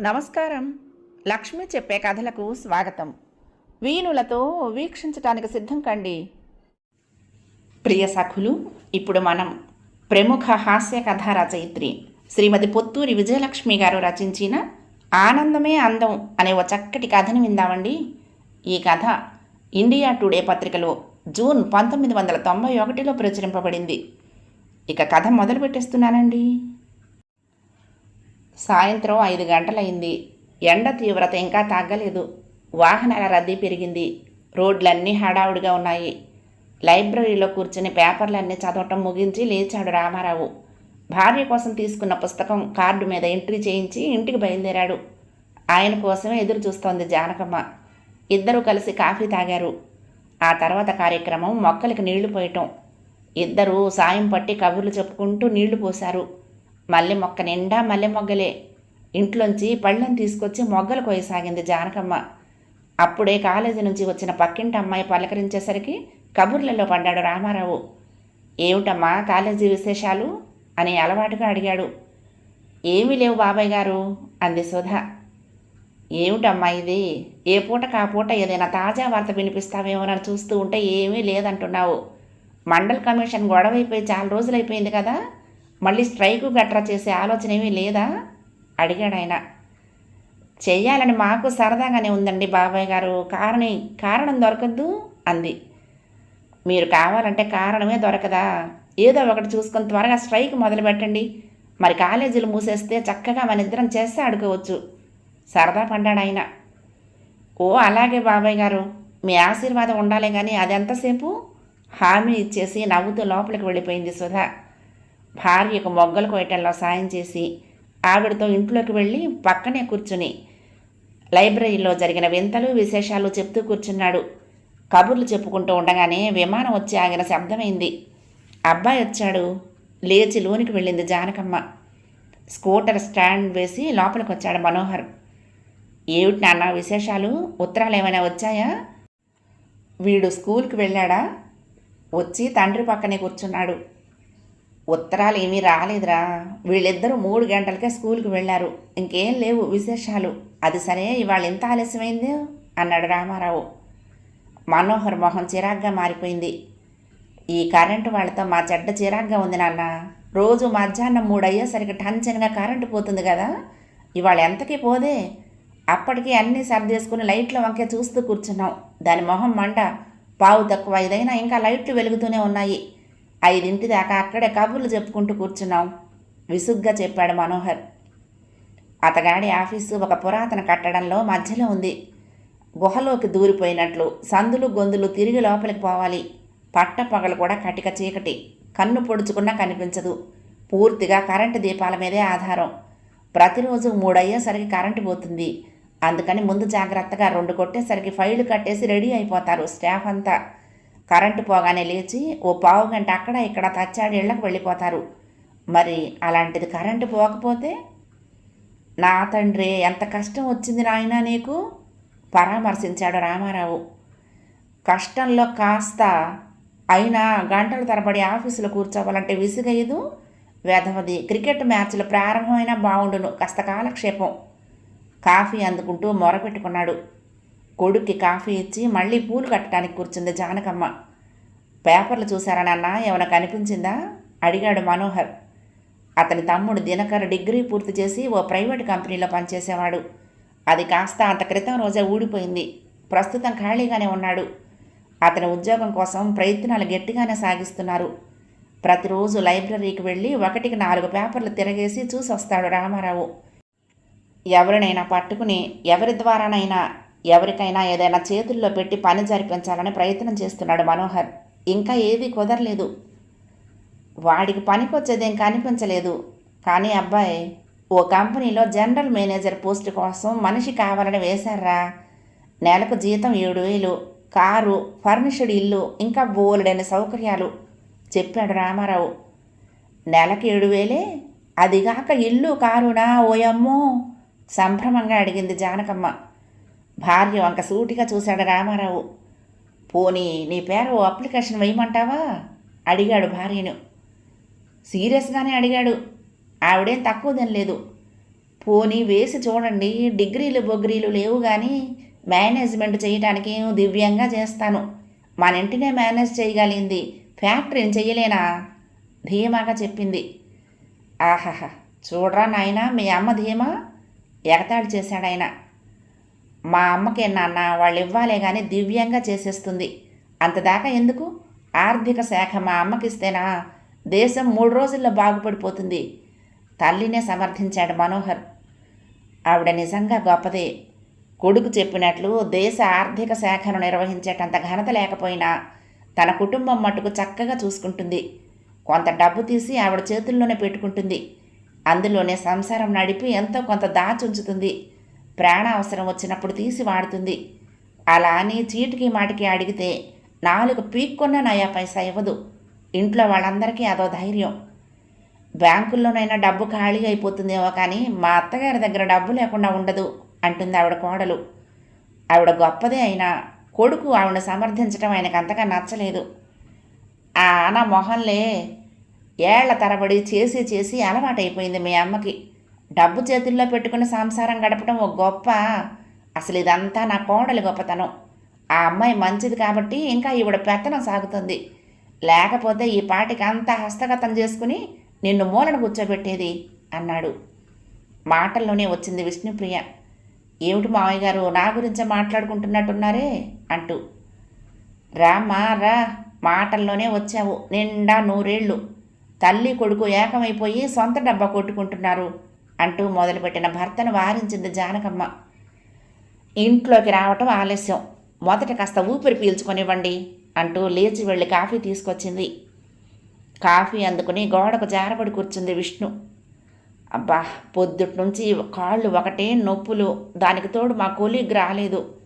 నమస్కారం. లక్ష్మి చెప్పే కథలకు స్వాగతం. వీణులతో వీక్షించటానికి సిద్ధం కండి. ప్రియ సఖులు ఇప్పుడు మనం ప్రముఖ హాస్య కథా రచయిత్రి శ్రీమతి పొత్తూరి విజయలక్ష్మి గారు రచించిన ఆనందమే అందం అనే ఓ చక్కటి కథని విందామండి. ఈ కథ ఇండియా టుడే పత్రికలో జూన్ పంతొమ్మిది వందల తొంభై ఒకటిలో ప్రచురింపబడింది. ఇక కథ మొదలు పెట్టేస్తున్నానండి. సాయంత్రం ఐదు గంటలైంది. ఎండ తీవ్రత ఇంకా తగ్గలేదు. వాహనాల రద్దీ పెరిగింది. రోడ్లన్నీ హడావుడిగా ఉన్నాయి. లైబ్రరీలో కూర్చుని పేపర్లన్నీ చదవటం ముగించి లేచాడు రామారావు. భార్య కోసం తీసుకున్న పుస్తకం కార్డు మీద ఎంట్రీ చేయించి ఇంటికి బయలుదేరాడు. ఆయన కోసమే ఎదురు చూస్తోంది జానకమ్మ. ఇద్దరూ కలిసి కాఫీ తాగారు. ఆ తర్వాత కార్యక్రమం మొక్కలకి నీళ్ళు పోయటం. ఇద్దరూ సాయం పట్టి కబుర్లు చెప్పుకుంటూ నీళ్ళు పోశారు. మల్లె మొక్క నిండా మల్లె మొగ్గలే. ఇంట్లోంచి పళ్ళని తీసుకొచ్చి మొగ్గలు కోయసాగింది జానకమ్మ. అప్పుడే కాలేజీ నుంచి వచ్చిన పక్కింటి అమ్మాయి పలకరించేసరికి కబుర్లలో పడ్డాడు రామారావు. ఏమిటమ్మా కాలేజీ విశేషాలు? అని అలవాటుగా అడిగాడు. ఏమీ లేవు బాబాయ్ గారు అంది సుధ. ఏమిటమ్మా ఇది? ఏ పూటకు ఆ పూట ఏదైనా తాజా వార్త వినిపిస్తావేమోనని చూస్తూ ఉంటే ఏమీ లేదంటున్నావు. మండల్ కమిషన్ గొడవైపోయి చాలా రోజులైపోయింది కదా మళ్ళీ స్ట్రైక్ గట్రా చేసే ఆలోచన ఏమీ లేదా? అడిగాడు ఆయన. చెయ్యాలని మాకు సరదాగానే ఉందండి బాబాయ్ గారు. కారణం కారణం దొరకద్దు అంది. మీరు కావాలంటే కారణమే దొరకదా? ఏదో ఒకటి చూసుకొని త్వరగా స్ట్రైక్ మొదలు పెట్టండి మరి కాలేజీలు మూసేస్తే చక్కగా మన ఇద్దరం చేస్తే ఆడుకోవచ్చు. సరదా పడ్డాడు ఆయన. ఓ అలాగే బాబాయ్ గారు. మీ ఆశీర్వాదం ఉండాలి కానీ అది ఎంతసేపు? హామీ ఇచ్చేసి నవ్వుతూ లోపలికి వెళ్ళిపోయింది సుధా. భార్యకు మొగ్గలు కోయటంలో సాయం చేసి ఆవిడతో ఇంట్లోకి వెళ్ళి పక్కనే కూర్చుని లైబ్రరీలో జరిగిన వింతలు విశేషాలు చెప్తూ కూర్చున్నాడు. కబుర్లు చెప్పుకుంటూ ఉండగానే విమానం వచ్చి ఆగిన శబ్దమైంది. అబ్బాయి వచ్చాడు. లేచి లోనికి వెళ్ళింది జానకమ్మ. స్కూటర్ స్టాండ్ వేసి లోపలికి వచ్చాడు మనోహర్. ఏమిటి నాన్న విశేషాలు? ఉత్తరాలు ఏమైనా వచ్చాయా? వీడు స్కూల్కి వెళ్ళాడా? వచ్చి తండ్రి పక్కనే కూర్చున్నాడు. ఉత్తరాలు ఏమీ రాలేదురా. వీళ్ళిద్దరూ మూడు గంటలకే స్కూల్కి వెళ్ళారు. ఇంకేం లేవు విశేషాలు. అది సరే ఇవాళ ఎంత ఆలస్యమైంది? అన్నాడు రామారావు. మనోహర్ మొహం చిరాగ్గా మారిపోయింది. ఈ కరెంటు వాళ్ళతో మా చెడ్డ చిరాగ్గా ఉంది నాన్న. రోజు మధ్యాహ్నం మూడు అయ్యేసరికి టంచనగా కరెంటు పోతుంది కదా. ఇవాళ ఎంతకీ పోదే? అప్పటికి అన్నీ సర్దేసుకుని లైట్లో వంకే చూస్తూ కూర్చున్నాం. దాని మొహం మంట పావు తక్కువ ఐదైనా ఇంకా లైట్లు వెలుగుతూనే ఉన్నాయి. ఐదింటి దాకా అక్కడే కబుర్లు చెప్పుకుంటూ కూర్చున్నాం. విసుగ్గా చెప్పాడు మనోహర్. అతగాడి ఆఫీసు ఒక పురాతన కట్టడంలో మధ్యలో ఉంది. గుహలోకి దూరిపోయినట్లు సందులు గొంతులు తిరిగి లోపలికి పోవాలి. పట్ట పగలు కూడా కటిక చీకటి. కన్ను పొడుచుకున్నా కనిపించదు. పూర్తిగా కరెంటు దీపాల మీదే ఆధారం. ప్రతిరోజు మూడయ్యేసరికి కరెంటు పోతుంది. అందుకని ముందు జాగ్రత్తగా రెండు కొట్టేసరికి ఫైళ్ళు కట్టేసి రెడీ అయిపోతారు. స్టాఫ్ అంతా కరెంటు పోగానే లేచి ఓ పావు గంట అక్కడ ఇక్కడ తచ్చాడేళ్ళకు వెళ్ళిపోతారు. మరి అలాంటిది కరెంటు పోకపోతే నా తండ్రి ఎంత కష్టం వచ్చింది నాయనా నీకు? పరామర్శించాడు రామారావు. కష్టంలో కాస్త అయినా గంటల తరబడి ఆఫీసులో కూర్చోవాలంటే విసుగయ్యదు. వెధవది క్రికెట్ మ్యాచ్లు ప్రారంభమైనా బాగుండును కాస్త కాలక్షేపం. కాఫీ అందుకుంటూ మొరపెట్టుకున్నాడు కొడుక్కి కాఫీ ఇచ్చి మళ్ళీ పూలు కట్టడానికి కూర్చుంది జానకమ్మ. పేపర్లు చూసారా నాన్న? ఏమైనా కనిపించిందా? అడిగాడు మనోహర్. అతని తమ్ముడు దినకర్ డిగ్రీ పూర్తి చేసి ఓ ప్రైవేట్ కంపెనీలో పనిచేసేవాడు. అది కాస్త అంత క్రితం రోజే ఊడిపోయింది. ప్రస్తుతం ఖాళీగానే ఉన్నాడు. అతని ఉద్యోగం కోసం ప్రయత్నాలు గట్టిగానే సాగిస్తున్నారు. ప్రతిరోజు లైబ్రరీకి వెళ్ళి ఒకటికి నాలుగు పేపర్లు తిరగేసి చూసి వస్తాడు రామారావు. ఎవరినైనా పట్టుకుని ఎవరి ద్వారానైనా ఎవరికైనా ఏదైనా చేతుల్లో పెట్టి పని జరిపించాలని ప్రయత్నం చేస్తున్నాడు మనోహర్. ఇంకా ఏది కుదరలేదు. వాడికి పనికొచ్చేదేం కనిపించలేదు. కానీ అబ్బాయి ఓ కంపెనీలో జనరల్ మేనేజర్ పోస్ట్ కోసం మనిషి కావాలని వేశారా? నెలకు జీతం ఏడు వేలు కారు ఫర్నిష్డ్ ఇల్లు ఇంకా బోలెడైన సౌకర్యాలు చెప్పాడు రామారావు. నెలకు ఏడు వేలే? అదిగాక ఇల్లు కారునా? ఓయమ్మో! సంభ్రమంగా అడిగింది జానకమ్మ. భార్య వంక సూటిగా చూశాడు రామారావు. పోనీ నీ పేరు ఓ అప్లికేషన్ వేయమంటావా? అడిగాడు భార్యను. సీరియస్గానే అడిగాడు. ఆవిడేం తక్కువ తినలేదు. పోనీ వేసి చూడండి డిగ్రీలు బొగ్రీలు లేవు కానీ మేనేజ్మెంట్ చేయటానికి దివ్యంగా చేస్తాను. మన ఇంటినే మేనేజ్ చేయగలిగింది. ఫ్యాక్టరీని చేయలేనా ధీమాగా చెప్పింది. ఆహాహా చూడరా నాయనా మీ అమ్మ ధీమా? ఎగతాళి చేశాడాయన మా అమ్మకే నాన్న వాళ్ళు ఇవ్వాలే కానీ దివ్యంగా చేసేస్తుంది. అంతదాకా ఎందుకు? ఆర్థిక శాఖ మా అమ్మకిస్తేనా? దేశం మూడు రోజుల్లో బాగుపడిపోతుంది. తల్లినే సమర్థించాడు మనోహర్. ఆవిడ నిజంగా గొప్పదే. కొడుకు చెప్పినట్లు దేశ ఆర్థిక శాఖను నిర్వహించేటంత ఘనత లేకపోయినా తన కుటుంబం మట్టుకు చక్కగా చూసుకుంటుంది. కొంత డబ్బు తీసి ఆవిడ చేతుల్లోనే పెట్టుకుంటుంది. అందులోనే సంసారం నడిపి ఎంతో కొంత దాచుంచుతుంది ప్రాణ అవసరం వచ్చినప్పుడు తీసి వాడుతుంది. అలా అని చీటికి మాటికి అడిగితే నాలుగు పీక్కున్న నయా పైసా ఇవ్వదు. ఇంట్లో వాళ్ళందరికీ అదో ధైర్యం. బ్యాంకుల్లోనైనా డబ్బు ఖాళీ అయిపోతుందేమో కానీ మా అత్తగారి దగ్గర డబ్బు లేకుండా ఉండదు అంటుంది ఆవిడ కోడలు. ఆవిడ గొప్పదే అయినా కొడుకు ఆవిడ సమర్థించడం ఆయనకు అంతగా నచ్చలేదు. ఆ నా మొహంలే ఏళ్ళ తరబడి చేసి చేసి అలవాటైపోయింది మీ అమ్మకి. డబ్బు చేతుల్లో పెట్టుకుని సంసారం గడపడం ఒక గొప్ప అసలు ఇదంతా నా కోడలి గొప్పతనం. ఆ అమ్మాయి మంచిది కాబట్టి ఇంకా ఈవిడ పెత్తనం సాగుతుంది. లేకపోతే ఈ పాటికి అంతా హస్తగతం చేసుకుని నిన్ను మూలన కూర్చోబెట్టేది? అన్నాడు. మాటల్లోనే వచ్చింది విష్ణుప్రియ. ఏమిటి మావయ్య గారు నా గురించే మాట్లాడుకుంటున్నట్టున్నారే? అంటూ. రామ్మా రా మాటల్లోనే వచ్చావు. నిండా నూరేళ్ళు. తల్లి కొడుకు ఏకమైపోయి సొంత డబ్బా కొట్టుకుంటున్నారు అంటూ మొదలుపెట్టిన భర్తను వారించింది జానకమ్మ. ఇంట్లోకి రావటం ఆలస్యం. మొదట కాస్త ఊపిరి పీల్చుకొనివ్వండి అంటూ లేచి వెళ్ళి కాఫీ తీసుకొచ్చింది. కాఫీ అందుకుని గోడకు జారబడి కూర్చుంది విష్ణు. అబ్బా పొద్దుటి నుంచి కాళ్ళు ఒకటే నొప్పులు. దానికి తోడు మా కొలీగ్ రాలేదు.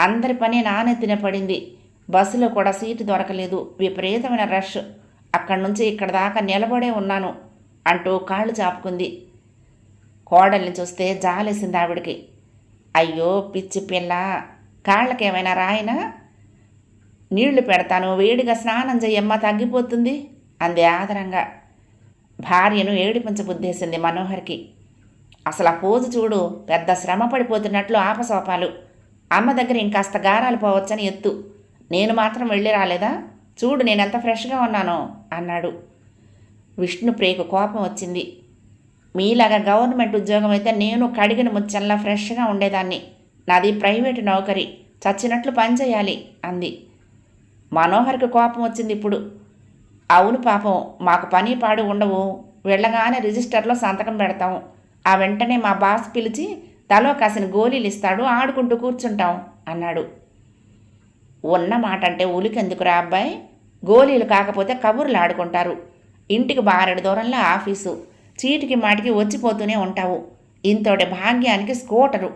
అందరి పని నానెత్తిన పడింది. బస్సులో కూడా సీటు దొరకలేదు. విపరీతమైన రష్. అక్కడి నుంచి ఇక్కడ దాకా నిలబడే ఉన్నాను అంటూ కాళ్ళు చాపుకుంది. కోడల్ని చూస్తే జాలేసింది ఆవిడికి. అయ్యో పిచ్చి పిల్ల కాళ్ళకేమైనా రాయినా? నీళ్ళు పెడతాను వేడిగా స్నానం చెయ్యమ్మ తగ్గిపోతుంది అంది ఆదరంగా. భార్యను ఏడిపించబుద్దేసింది మనోహర్కి. అసలు ఆ పోజు చూడు పెద్ద శ్రమ పడిపోతున్నట్లు ఆపసోపాలు. అమ్మ దగ్గర ఇంకాస్త గారాలు పోవచ్చని ఎత్తు. నేను మాత్రం వెళ్ళి రాలేదా? చూడు నేనెంత ఫ్రెష్గా ఉన్నానో అన్నాడు. విష్ణుప్రియకు కోపం వచ్చింది. మీలాగా గవర్నమెంట్ ఉద్యోగం అయితే నేను కడిగిన ముచ్చల్లా ఫ్రెష్గా ఉండేదాన్ని. నాది ప్రైవేటు నౌకరి చచ్చినట్లు పనిచేయాలి అంది. మనోహర్కి కోపం వచ్చింది ఇప్పుడు. అవును పాపం మాకు పని పాడు ఉండవు. వెళ్ళగానే రిజిస్టర్లో సంతకం పెడతాం. ఆ వెంటనే మా బాస్ పిలిచి తలో కాసిన గోళీలు ఇస్తాడు ఆడుకుంటూ కూర్చుంటాం అన్నాడు. ఉన్న మాట అంటే ఉలికెందుకురా అబ్బాయి? గోళీలు కాకపోతే కబుర్లు ఆడుకుంటారు. ఇంటికి బారెడు దూరంలో ఆఫీసు. చీటికి మాటికి వచ్చిపోతూనే ఉంటావు. ఇంతోటి భాగ్యానికి స్కూటరు.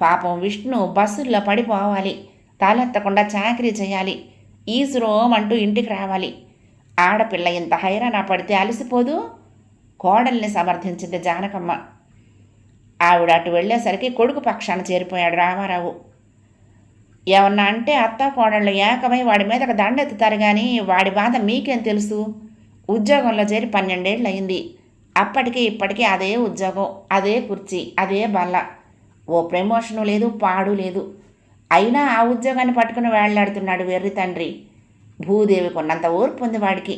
పాపం విష్ణు బస్సుల్లో పడిపోవాలి. తలెత్తకుండా చాకరీ చేయాలి. ఈసురోం అంటూ ఇంటికి రావాలి. ఆడపిల్ల ఇంత హైరాణ పడితే అలసిపోదు? కోడల్ని సమర్థించింది జానకమ్మ. ఆవిడ అటు వెళ్ళేసరికి కొడుకు పక్షాన చేరిపోయాడు రామారావు. ఏమన్నా అంటే అత్త కోడళ్ళు ఏకమై వాడి మీదకు దండెత్తుతారు కానీ వాడి బాధ మీకేం తెలుసు? ఉద్యోగంలో చేరి పన్నెండేళ్ళు అయింది అప్పటికి ఇప్పటికీ అదే ఉద్యోగం అదే కుర్చీ అదే బల్ల. ఓ ప్రమోషను లేదు పాడు లేదు. అయినా ఆ ఉద్యోగాన్ని పట్టుకుని వేళ్ళాడుతున్నాడు వెర్రి తండ్రి. భూదేవి కొన్నంత ఓర్పు ఉంది వాడికి.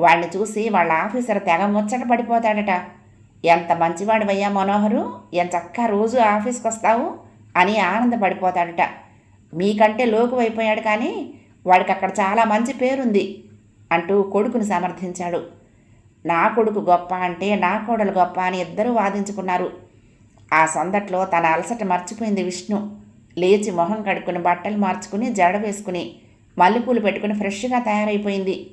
వాడిని చూసి వాళ్ళ ఆఫీసర్ తెగ ముచ్చట పడిపోతాడట. ఎంత మంచివాడివయ్యా మనోహరు ఎంత చక్క రోజు ఆఫీస్కి వస్తావు అని ఆనందపడిపోతాడట. మీకంటే లోకువైపోయాడు కానీ వాడికి అక్కడ చాలా మంచి పేరుంది అంటూ కొడుకుని సమర్థించాడు. నా కొడుకు గొప్ప అంటే నా కోడలు గొప్ప అని ఇద్దరూ వాదించుకున్నారు. ఆ సందట్లో తన అలసట మర్చిపోయింది విష్ణు. లేచి మొహం కడుక్కుని బట్టలు మార్చుకుని జడ వేసుకుని మల్లెపూలు పెట్టుకుని ఫ్రెష్గా తయారైపోయింది.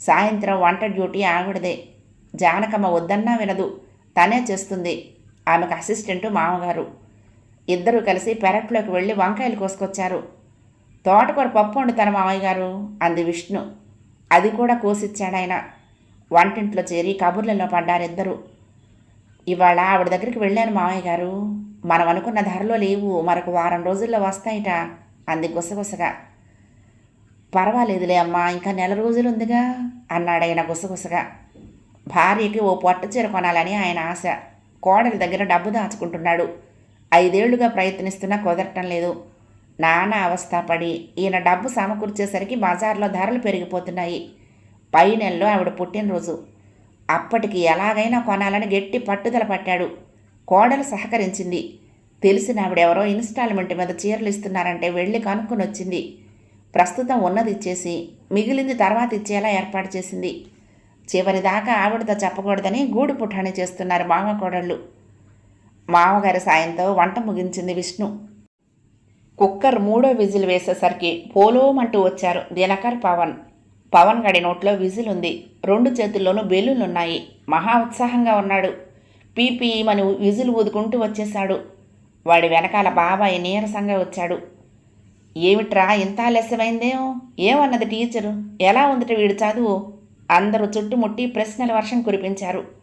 సాయంత్రం వంట డ్యూటీ ఆవిడదే. జానకమ్మ వద్దన్నా వినదు. తనే చేస్తుంది. ఆమెకు అసిస్టెంటు మామగారు. ఇద్దరూ కలిసి పెరట్లోకి వెళ్ళి వంకాయలు కోసుకొచ్చారు. తోటకూర పప్పు వండుతాను మామయ్య గారు? అంది విష్ణు. అది కూడా కోసిచ్చాడాయన వంటింట్లో చేరి కబుర్లలో పడ్డారిద్దరూ ఇవాళ ఆవిడ దగ్గరికి వెళ్ళాను మామయ్య గారు. మనం అనుకున్న ధరలో లేవు. మరొక వారం రోజుల్లో వస్తాయిట అంది గుసగుసగా. పర్వాలేదులే అమ్మా ఇంకా నెల రోజులు ఉందిగా అన్నాడైన గుసగుసగా. భార్యకి ఓ పొట్ట చీర కొనాలని ఆయన ఆశ. కోడలి దగ్గర డబ్బు దాచుకుంటున్నాడు. ఐదేళ్ళుగా ప్రయత్నిస్తున్నా కుదరటం లేదు. నానా అవస్థ పడి ఈయన డబ్బు సమకూర్చేసరికి బజార్లో ధరలు పెరిగిపోతున్నాయి. పై నెలలో ఆవిడ పుట్టినరోజు. అప్పటికి ఎలాగైనా కొనాలని గట్టి పట్టుదల పట్టాడు. కోడలు సహకరించింది. తెలిసిన ఆవిడెవరో ఇన్స్టాల్మెంట్ మీద చీరలు ఇస్తున్నారంటే వెళ్ళి కనుక్కొని వచ్చింది. ప్రస్తుతం ఉన్నది ఇచ్చేసి మిగిలింది తర్వాత ఇచ్చేలా ఏర్పాటు చేసింది. చివరిదాకా ఆవిడతో చెప్పకూడదని గూడు పుఠాణి చేస్తున్నారు మామ కోడళ్ళు మామగారి సాయంతో వంట ముగించింది విష్ణు. కుక్కర్ మూడో విజిల్ వేసేసరికి పోలోమంటూ వచ్చారు దినకర్ పవన్. పవన్ గడి నోట్లో విజిల్ ఉంది రెండు చేతుల్లోనూ బెలూన్లున్నాయి మహా ఉత్సాహంగా ఉన్నాడు. పీపీమని విజిల్ ఊదుకుంటూ వచ్చేశాడు. వాడి వెనకాల బాబాయ్ నీరసంగా వచ్చాడు. ఏమిట్రా ఇంత ఆలస్యమైందేమో ఏమన్నది టీచరు? ఎలా ఉందిట వీడి చదువు? అందరూ చుట్టుముట్టి ప్రశ్నల వర్షం కురిపించారు.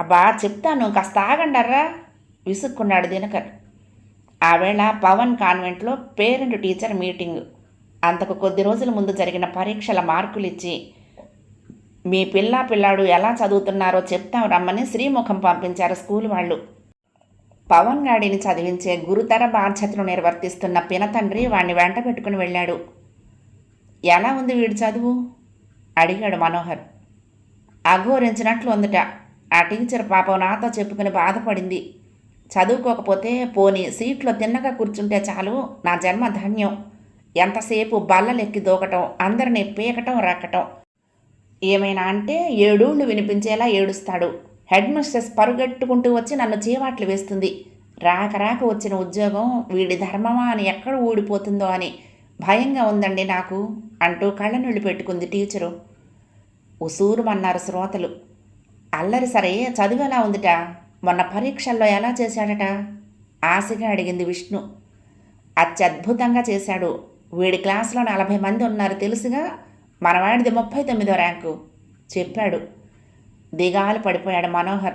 అబ్బా చెప్తాను కాస్త ఆగండర్రా విసుక్కున్నాడు దినకర్. ఆవేళ పవన్ కాన్వెంట్లో పేరెంట్ టీచర్ మీటింగ్. అంతకు కొద్ది రోజుల ముందు జరిగిన పరీక్షల మార్కులు ఇచ్చి మీ పిల్ల పిల్లాడు ఎలా చదువుతున్నారో చెప్తాం రమ్మని శ్రీముఖం పంపించారు స్కూల్ వాళ్ళు. పవన్ గాడిని చదివించే గురుతర బాధ్యతలు నిర్వర్తిస్తున్న పినతండ్రి వాణ్ణి వెంట పెట్టుకుని వెళ్ళాడు. ఎలా ఉంది వీడి చదువు? అడిగాడు మనోహర్. అఘోరించినట్లు ఉందిట ఆ టీచర్ పాపం నాతో చెప్పుకుని బాధపడింది. చదువుకోకపోతే పోని సీట్లో తిన్నగా కూర్చుంటే చాలు నా జన్మ ధన్యం. ఎంతసేపు బల్లలెక్కి దూకటం అందరినీ పీకటం రక్కటం. ఏమైనా అంటే ఏడూళ్ళు వినిపించేలా ఏడుస్తాడు. హెడ్ మిస్ట్రెస్ పరుగెట్టుకుంటూ వచ్చి నన్ను చీవాట్లు వేస్తుంది. రాక రాక వచ్చిన ఉద్యోగం వీడి ధర్మమా అని ఎక్కడ ఊడిపోతుందో అని భయంగా ఉందండి నాకు అంటూ కళ్ళనీళ్ళు పెట్టుకుంది టీచరు. ఉసూరుమన్నారు శ్రోతలు. అల్లరి సరే చదువు ఎలా ఉందిట? మొన్న పరీక్షల్లో ఎలా చేశాడట? ఆశగా అడిగింది విష్ణు. అత్యద్భుతంగా చేశాడు. వీడి క్లాస్లో నలభై మంది ఉన్నారు తెలుసుగా? మనవాడిది ముప్పై తొమ్మిదో ర్యాంకు. చెప్పాడు. దిగాలు పడిపోయాడు మనోహర్.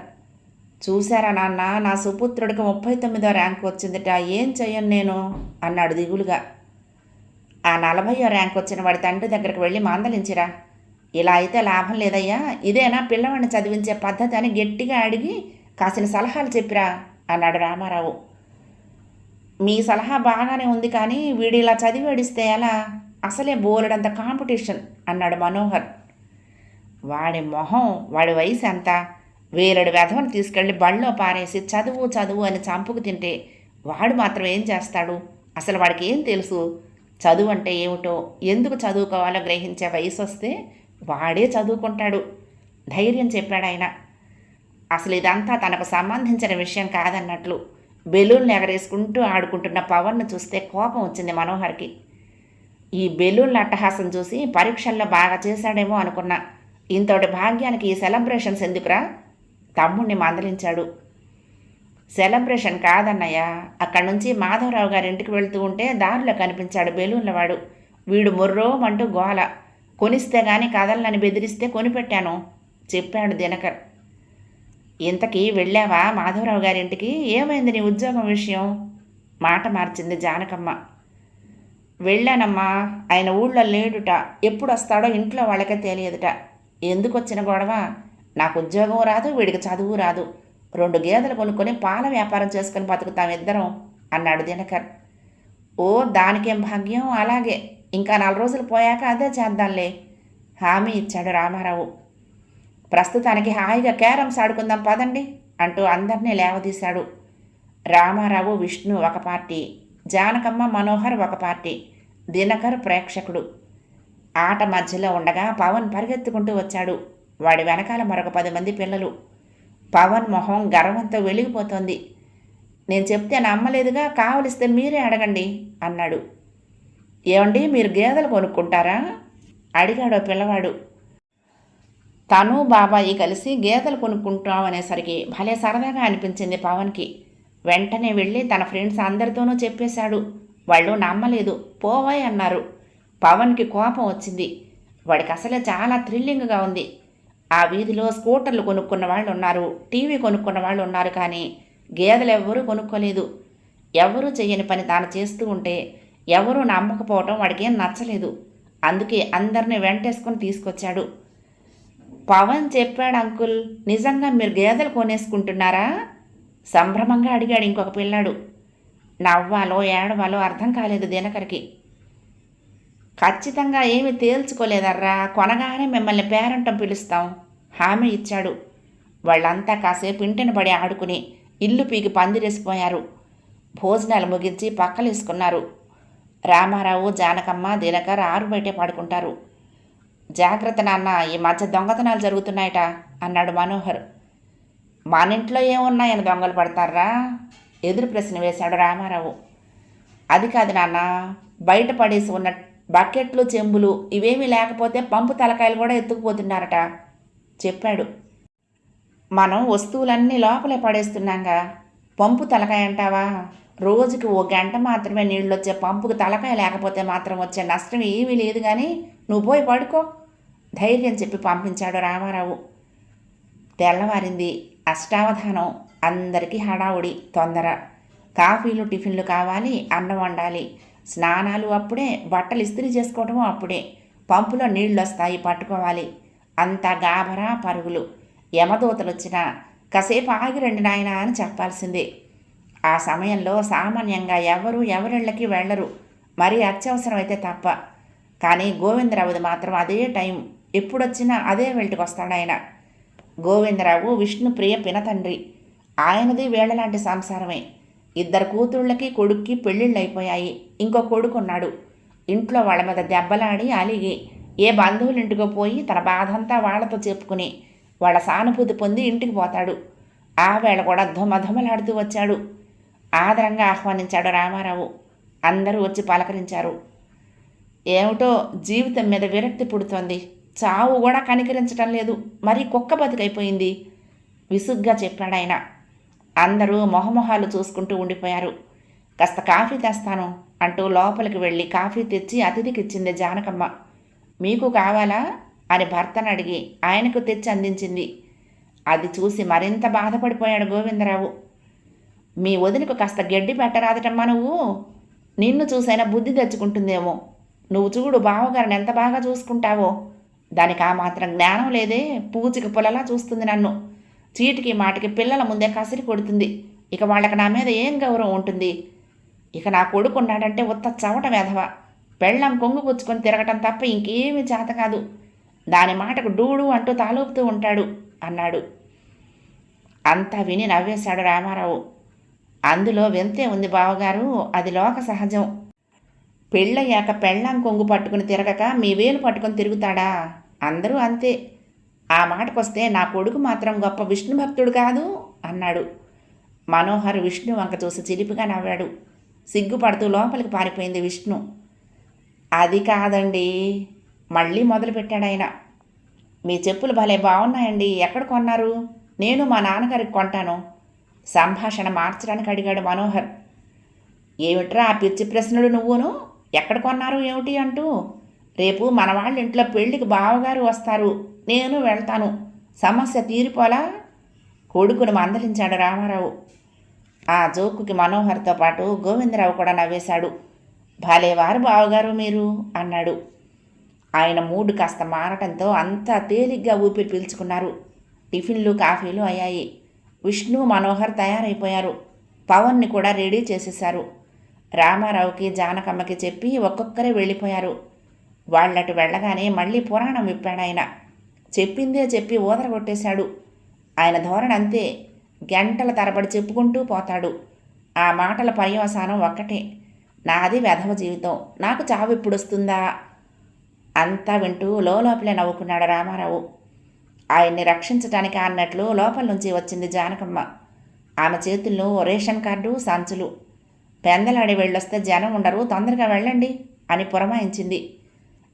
చూశారా నాన్న నా సుపుత్రుడికి ముప్పై తొమ్మిదో ర్యాంకు వచ్చిందిట. ఏం చెయ్యను నేను? అన్నాడు దిగులుగా. ఆ నలభయో ర్యాంక్ వచ్చిన వాడి తండ్రి దగ్గరికి వెళ్ళి మందలించిరా. ఇలా అయితే లాభం లేదయ్యా. ఇదేనా పిల్లవాడిని చదివించే పద్ధతి అని గట్టిగా అడిగి కాసిన సలహాలు చెప్పిరా అన్నాడు రామారావు. మీ సలహా బాగానే ఉంది కానీ వీడు ఇలా చదివి ఏడిస్తే ఎలా? అసలే బోలెడంత కాంపిటీషన్ అన్నాడు మనోహర్. వాడి మొహం వాడి వయసు ఎంత? వేరడు వెధవను తీసుకెళ్ళి బళ్ళో పారేసి చదువు చదువు అని చంపుకు తింటే వాడు మాత్రం ఏం చేస్తాడు? అసలు వాడికి ఏం తెలుసు? చదువు అంటే ఏమిటో? ఎందుకు చదువుకోవాలో గ్రహించే వయసు వస్తే వాడే చదువుకుంటాడు. ధైర్యం చెప్పాడు ఆయన. అసలు ఇదంతా తనకు సంబంధించిన విషయం కాదన్నట్లు బెలూన్లు ఎగరేసుకుంటూ ఆడుకుంటున్న పవన్ను చూస్తే కోపం వచ్చింది మనోహర్కి. ఈ బెలూన్ల అట్టహాసం చూసి పరీక్షల్లో బాగా చేశాడేమో అనుకున్నా. ఇంతటి భాగ్యానికి ఈ సెలబ్రేషన్స్ ఎందుకురా? తమ్ముణ్ణి మందలించాడు. సెలబ్రేషన్ కాదన్నయ్య అక్కడి నుంచి మాధవరావు గారి ఇంటికి వెళ్తూ ఉంటే దారిలో కనిపించాడు బెలూన్లవాడు. వీడు ముర్రోమంటూ గోల. కొనిస్తే గాని కదలనని బెదిరిస్తే కొనిపెట్టాను చెప్పాడు దినకర్. ఇంతకీ వెళ్ళావా మాధవరావు గారింటికి? ఏమైంది నీ ఉద్యోగం విషయం? మాట మార్చింది జానకమ్మ. వెళ్ళానమ్మా ఆయన ఊళ్ళో లేడుట ఎప్పుడు వస్తాడో ఇంట్లో వాళ్ళకే తెలియదుట. ఎందుకు వచ్చిన గొడవ? నాకు ఉద్యోగం రాదు వీడికి చదువు రాదు. రెండు గేదెలు కొనుక్కొని పాల వ్యాపారం చేసుకుని బతుకుతాం ఇద్దరం అన్నాడు దినకర్. ఓ దానికేం భాగ్యం? అలాగే. ఇంకా నాలుగు రోజులు పోయాక అదే చేద్దాంలే. హామీ ఇచ్చాడు రామారావు. ప్రస్తుతానికి హాయిగా క్యారమ్స్ ఆడుకుందాం పదండి అంటూ అందరినీ లేవదీశాడు. రామారావు విష్ణు ఒక పార్టీ జానకమ్మ మనోహర్ ఒక పార్టీ దినకర్ ప్రేక్షకుడు. ఆట మధ్యలో ఉండగా పవన్ పరిగెత్తుకుంటూ వచ్చాడు. వాడి వెనకాల మరొక పది మంది పిల్లలు. పవన్ మొహం గర్వంతో వెలిగిపోతోంది. నేను చెప్తే నమ్మలేదుగా కావలిస్తే మీరే అడగండి అన్నాడు. ఏమండి మీరు గేదెలు కొనుక్కుంటారా? అడిగాడు పిల్లవాడు. తను బాబాయి కలిసి గేదెలు కొనుక్కుంటాం అనేసరికి భలే సరదాగా అనిపించింది పవన్కి. వెంటనే వెళ్ళి తన ఫ్రెండ్స్ అందరితోనూ చెప్పేశాడు. వాళ్ళు నమ్మలేదు పోవాయి అన్నారు. పవన్కి కోపం వచ్చింది. వాడికి అసలే చాలా థ్రిల్లింగ్గా ఉంది. ఆ వీధిలో స్కూటర్లు కొనుక్కున్న వాళ్ళు ఉన్నారు టీవీ కొనుక్కున్న వాళ్ళు ఉన్నారు కానీ గేదెలు ఎవ్వరూ కొనుక్కోలేదు. ఎవరూ చేయని పని తాను చేస్తూ ఉంటే ఎవరూ నమ్మకపోవటం వాడికి నచ్చలేదు. అందుకే అందరిని వెంటేసుకొని తీసుకొచ్చాడు. పవన్ చెప్పాడు అంకుల్ నిజంగా మీరు గేదెలు కొనేసుకుంటున్నారా? సంభ్రమంగా అడిగాడు ఇంకొక పిల్లాడు. నవ్వాలో ఏడవాలో అర్థం కాలేదు దినకరికి. ఖచ్చితంగా ఏమి తేల్చుకోలేదర్రా కొనగానే మిమ్మల్ని పేరంటం పిలుస్తాం హామీ ఇచ్చాడు. వాళ్ళంతా కాసేపు ఇంటిని పడి ఆడుకుని ఇల్లు పీకి పందిరేసిపోయారు. భోజనాలు ముగించి పక్కలేసుకున్నారు. రామారావు జానకమ్మ దినకర్ ఆరు బయటే పడుకుంటారు. జాగ్రత్త నాన్న ఈ మధ్య దొంగతనాలు జరుగుతున్నాయట అన్నాడు మనోహర్. మన ఇంట్లో ఏమున్నాయని దొంగలు పడతారా? ఎదురు ప్రశ్న వేశాడు రామారావు. అది కాదు నాన్న బయట పడేసి ఉన్న బకెట్లు చెంబులు ఇవేమీ లేకపోతే పంపు తలకాయలు కూడా ఎత్తుకుపోతున్నారట చెప్పాడు. మనం వస్తువులన్నీ లోపలే పడేస్తున్నాంగా పంపు తలకాయ అంటావా? రోజుకి ఓ గంట మాత్రమే నీళ్ళు వచ్చే పంపుకు తలకాయ లేకపోతే మాత్రం వచ్చే నష్టం ఏమీ లేదు కానీ నువ్వు పోయి పడుకో. ధైర్యం చెప్పి పంపించాడు రామారావు. తెల్లవారింది. అష్టావధానం. అందరికీ హడావుడి తొందర. కాఫీలు టిఫిన్లు కావాలి అన్నం వండాలి. స్నానాలు అప్పుడే బట్టలు ఇస్త్రీ చేసుకోవటము అప్పుడే. పంపులో నీళ్ళు వస్తాయి పట్టుకోవాలి. అంతా గాభరా పరుగులు. యమదూతలు వచ్చినా కాసేపు ఆగి రండి నాయనా అని చెప్పాల్సిందే. ఆ సమయంలో సామాన్యంగా ఎవరు ఎవరిళ్ళకి వెళ్ళరు. మరీ అత్యవసరమైతే తప్ప. కానీ గోవిందరావుది మాత్రం అదే టైం. ఎప్పుడొచ్చినా అదే వెళ్టుకు వస్తాడు ఆయన. గోవిందరావు విష్ణుప్రియ పినతండ్రి. ఆయనది వేళలాంటి సంసారమే. ఇద్దరు కూతుళ్ళకి కొడుక్కి పెళ్ళిళ్ళు అయిపోయాయి ఇంకో కొడుకున్నాడు. ఇంట్లో వాళ్ళ మీద దెబ్బలాడి అలిగి ఏ బంధువులింటికో పోయి తన బాధంతా వాళ్ళతో చెప్పుకుని వాళ్ళ సానుభూతి పొంది ఇంటికి పోతాడు. ఆ వేళ కూడా ధుమధుమలాడుతూ వచ్చాడు. ఆదరంగా ఆహ్వానించాడు రామారావు. అందరూ వచ్చి పలకరించారు. ఏమిటో జీవితం మీద విరక్తి పుడుతోంది. చావు కూడా కనికరించటం లేదు. మరి కుక్క బతికైపోయింది. విసుగ్గా చెప్పాడు ఆయన. అందరూ మొహమొహాలు చూసుకుంటూ ఉండిపోయారు. కాస్త కాఫీ తెస్తాను అంటూ లోపలికి వెళ్ళి కాఫీ తెచ్చి అతిథికి ఇచ్చింది జానకమ్మ. మీకు కావాలా? అని భర్తను అడిగి ఆయనకు తెచ్చి అందించింది. అది చూసి మరింత బాధపడిపోయాడు గోవిందరావు. మీ వదినకు కాస్త గడ్డి పెట్టరాదటమ్మా నువ్వు. నిన్ను చూసైనా బుద్ధి తెచ్చుకుంటుందేమో. నువ్వు చూడు బావగారిని ఎంత బాగా చూసుకుంటావో. దానికి ఆ మాత్రం జ్ఞానం లేదే. పూచికి పొలలా చూస్తుంది నన్ను. చీటికి మాటికి పిల్లల ముందే కసిరి కొడుతుంది. ఇక వాళ్ళకి నా మీద ఏం గౌరవం ఉంటుంది? ఇక నా కొడుకున్నాడంటే ఉత్త చవట వేధవ. పెళ్ళం కొంగు పుచ్చుకొని తిరగటం తప్ప ఇంకేమీ చేత కాదు. దాని మాటకు డూడు అంటూ తాలూపుతూ ఉంటాడు అన్నాడు. అంతా విని నవ్వేశాడు రామారావు. అందులో వింతే ఉంది బావగారు అది లోక సహజం. పెళ్ళయ్యాక పెళ్ళాం కొంగు పట్టుకుని తిరగక మీ వేలు పట్టుకొని తిరుగుతాడా? అందరూ అంతే. ఆ మాటకొస్తే నా కొడుకు మాత్రం గొప్ప విష్ణు భక్తుడు కాదు అన్నాడు. మనోహర్ విష్ణు వంక చూసి చిలిపిగా నవ్వాడు. సిగ్గుపడుతూ లోపలికి పారిపోయింది విష్ణు. అది కాదండి మళ్ళీ మొదలుపెట్టాడు ఆయన. మీ చెప్పులు భలే బాగున్నాయండి ఎక్కడ కొన్నారు? నేను మా నాన్నగారికి కొంటాను. సంభాషణ మార్చడానికి అడిగాడు మనోహర్. ఏమిట్రా ఆ పిచ్చి ప్రశ్నలు నువ్వును? ఎక్కడ కొన్నారు ఏమిటి అంటూ? రేపు మన వాళ్ళ ఇంట్లో పెళ్ళికి బావగారు వస్తారు. నేను వెళ్తాను. సమస్య తీరిపోలా? కొడుకును మందలించాడు రామారావు. ఆ జోకుకి మనోహర్తో పాటు గోవిందరావు కూడా నవ్వేశాడు. భలేవారు బావగారు మీరు అన్నాడు. ఆయన మూడు కాస్త మారటంతో అంతా తేలిగ్గా ఊపిరి పీల్చుకున్నారు. టిఫిన్లు కాఫీలు అయ్యాయి. విష్ణు మనోహర్ తయారైపోయారు. పవన్ని కూడా రెడీ చేసేశారు. రామారావుకి జానకమ్మకి చెప్పి ఒక్కొక్కరే వెళ్ళిపోయారు. వాళ్ళటు వెళ్ళగానే మళ్ళీ పురాణం విప్పాడు ఆయన. చెప్పిందే చెప్పి ఊదరగొట్టేశాడు. ఆయన ధోరణి అంతే. గంటల తరబడి చెప్పుకుంటూ పోతాడు. ఆ మాటల పర్యవసానం ఒక్కటే. నాది వెధవ జీవితం. నాకు చావు ఇప్పుడు వస్తుందా అంతా వింటూ లోపలే నవ్వుకున్నాడు రామారావు. ఆయన్ని రక్షించటానికి అన్నట్లు లోపల నుంచి వచ్చింది జానకమ్మ. ఆమె చేతుల్లో రేషన్ కార్డు సంచులు. పెందలాడి వెళ్ళొస్తే జనం ఉండరు తొందరగా వెళ్ళండి అని పురమాయించింది.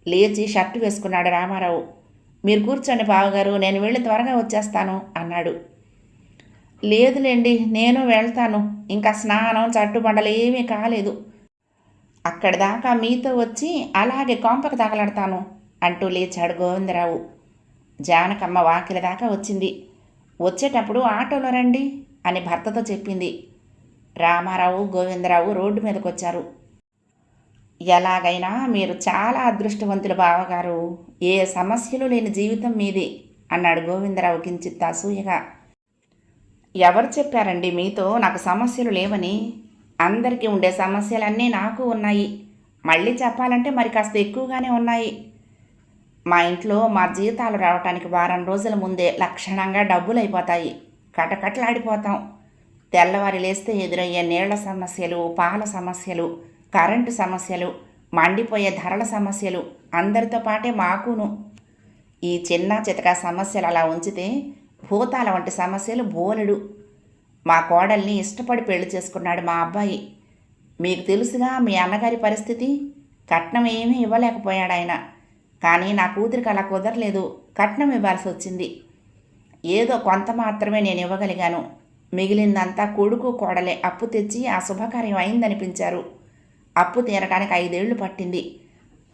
లేచి షర్టు వేసుకున్నాడు రామారావు. మీరు కూర్చోండి బావగారు నేను వెళ్ళి త్వరగా వచ్చేస్తాను అన్నాడు. లేదులేండి నేను వెళ్తాను. ఇంకా స్నానం చట్టుబండలు ఏమీ కాలేదు. అక్కడి దాకా మీతో వచ్చి అలాగే కొంపకు తగలడతాను అంటూ లేచాడు గోవిందరావు. జానకమ్మ వాకిల దాకా వచ్చింది. వచ్చేటప్పుడు ఆటోలో రండి అని భర్తతో చెప్పింది. రామారావు గోవిందరావు రోడ్డు మీదకి వచ్చారు ఎలాగైనా మీరు చాలా అదృష్టవంతులు బావగారు. ఏ సమస్యలు లేని జీవితం మీది అన్నాడు గోవిందరావు కించిత్ అసూయగా. ఎవరు చెప్పారండి మీతో నాకు సమస్యలు లేవని? అందరికీ ఉండే సమస్యలన్నీ నాకు ఉన్నాయి. మళ్ళీ చెప్పాలంటే మరి కాస్త ఎక్కువగానే ఉన్నాయి. మా ఇంట్లో మా జీతాలు రావటానికి వారం రోజుల ముందే లక్షణంగా డబ్బులు అయిపోతాయి కటకట్లాడిపోతాం. తెల్లవారి లేస్తే ఎదురయ్యే నీళ్ళ సమస్యలు పాల సమస్యలు కరెంటు సమస్యలు మండిపోయే ధరల సమస్యలు అందరితో పాటే మాకును. ఈ చిన్న చితక సమస్యలు అలా ఉంచితే భూతాల వంటి సమస్యలు బోలెడు. మా కోడల్ని ఇష్టపడి పెళ్ళి చేసుకున్నాడు మా అబ్బాయి. మీకు తెలుసుగా మీ అన్నగారి పరిస్థితి? కట్నం ఏమీ ఇవ్వలేకపోయాడు ఆయన కానీ నా కూతురికి అలా కుదరలేదు. కట్నం ఇవ్వాల్సి వచ్చింది. ఏదో కొంత మాత్రమే నేను ఇవ్వగలిగాను. మిగిలిందంతా కొడుకు కోడలే. అప్పు తెచ్చి ఆ శుభకార్యం అయిందనిపించారు. అప్పు తీరడానికి ఐదేళ్ళు పట్టింది.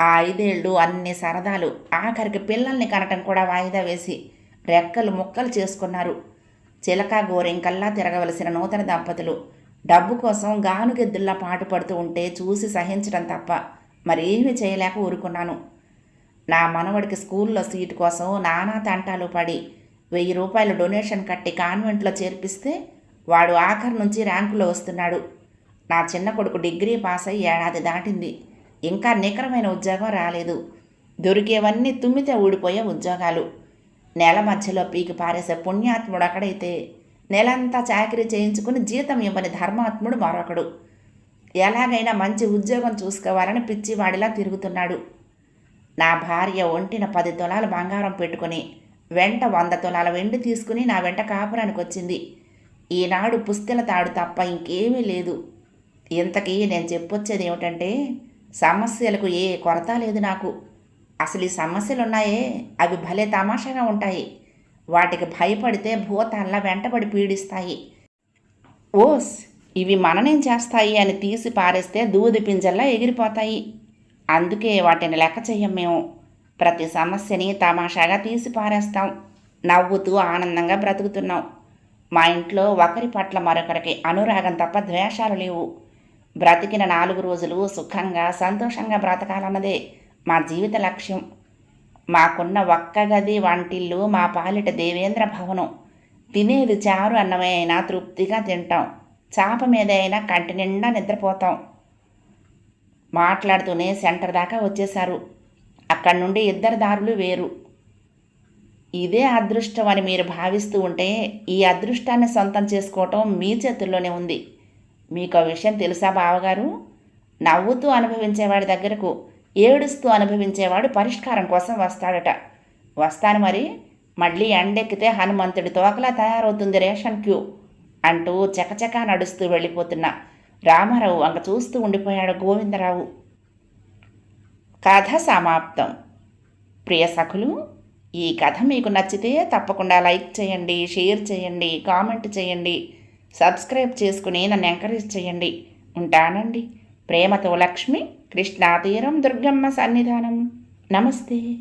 ఆ ఐదేళ్ళు అన్ని సరదాలు. ఆఖరికి పిల్లల్ని కనటం కూడా వాయిదా వేసి రెక్కలు ముక్కలు చేసుకున్నారు. చిలక గోరింకల్లా తిరగవలసిన నూతన దంపతులు. డబ్బు కోసం గానుగెద్దుల్లా పాటుపడుతూ ఉంటే చూసి సహించడం తప్ప మరేమీ చేయలేక ఊరుకున్నాను. నా మనవడికి స్కూల్లో సీటు కోసం నానా తంటాలు పడి వెయ్యి రూపాయలు డొనేషన్ కట్టి కాన్వెంట్లో చేర్పిస్తే వాడు ఆఖరి నుంచి ర్యాంకులో వస్తున్నాడు. నా చిన్న కొడుకు డిగ్రీ పాస్ అయ్యి ఏడాది దాటింది. ఇంకా నికరమైన ఉద్యోగం రాలేదు. దొరికేవన్నీ తుమ్మితే ఊడిపోయే ఉద్యోగాలు. నెల మధ్యలో పీకి పారేసే పుణ్యాత్ముడు అక్కడైతే నెలంతా చాకరీ చేయించుకుని జీతం ఇవ్వని ధర్మాత్ముడు మరొకడు. ఎలాగైనా మంచి ఉద్యోగం చూసుకోవాలని పిచ్చివాడిలా తిరుగుతున్నాడు. నా భార్య ఒంటిన పది తులాలు బంగారం పెట్టుకుని వెంట వంద తులాల వెండి తీసుకుని నా వెంట కాపురానికి వచ్చింది. ఈనాడు పుస్తెల తాడు తప్ప ఇంకేమీ లేదు. ఇంతకీ నేను చెప్పొచ్చేది ఏమిటంటే సమస్యలకు ఏ కొరత లేదు నాకు. అసలు ఈ సమస్యలు ఉన్నాయే అవి భలే తమాషాగా ఉంటాయి. వాటికి భయపడితే భూతాల్లా వెంటబడి పీడిస్తాయి. ఓస్ ఇవి మననేం చేస్తాయి అని తీసి పారేస్తే దూది పింజల్లా ఎగిరిపోతాయి. అందుకే వాటిని లెక్క చెయ్యం మేము. ప్రతి సమస్యని తమాషాగా తీసి పారేస్తాం. నవ్వుతూ ఆనందంగా బ్రతుకుతున్నాం. మా ఇంట్లో ఒకరి పట్ల మరొకరికి అనురాగం తప్ప ద్వేషాలు లేవు. బ్రతికిన నాలుగు రోజులు సుఖంగా సంతోషంగా బ్రతకాలన్నదే మా జీవిత లక్ష్యం. మాకున్న ఒక్క గది వంటిల్లు మా పాలిట దేవేంద్ర భవనం. తినేది చారు అన్నమే అయినా తృప్తిగా తింటాం. చాప మీద అయినా కంటి నిండా నిద్రపోతాం. మాట్లాడుతూనే సెంటర్ దాకా వచ్చేశారు. అక్కడి నుండి ఇద్దరు దారులు వేరు. ఇదే అదృష్టం అని మీరు భావిస్తూ ఉంటే ఈ అదృష్టాన్ని సొంతం చేసుకోవటం మీ చేతుల్లోనే ఉంది. మీకు ఆ విషయం తెలుసా బావగారు? నవ్వుతూ అనుభవించేవాడి దగ్గరకు ఏడుస్తూ అనుభవించేవాడు పరిష్కారం కోసం వస్తాడట. వస్తాను మరి మళ్ళీ ఎండెక్కితే హనుమంతుడి తోకలా తయారవుతుంది రేషన్ క్యూ అంటూ చకచకా నడుస్తూ వెళ్ళిపోతున్నా. రామారావు అంక చూస్తూ ఉండిపోయాడు గోవిందరావు. కథ సమాప్తం. ప్రియ సఖులు ఈ కథ మీకు నచ్చితే తప్పకుండా లైక్ చేయండి షేర్ చేయండి కామెంట్ చేయండి సబ్స్క్రైబ్ చేసుకుని నన్ను ఎంకరేజ్ చేయండి. ఉంటానండి. ప్రేమతో లక్ష్మి కృష్ణా తీరం దుర్గమ్మ సన్నిధానం. నమస్తే.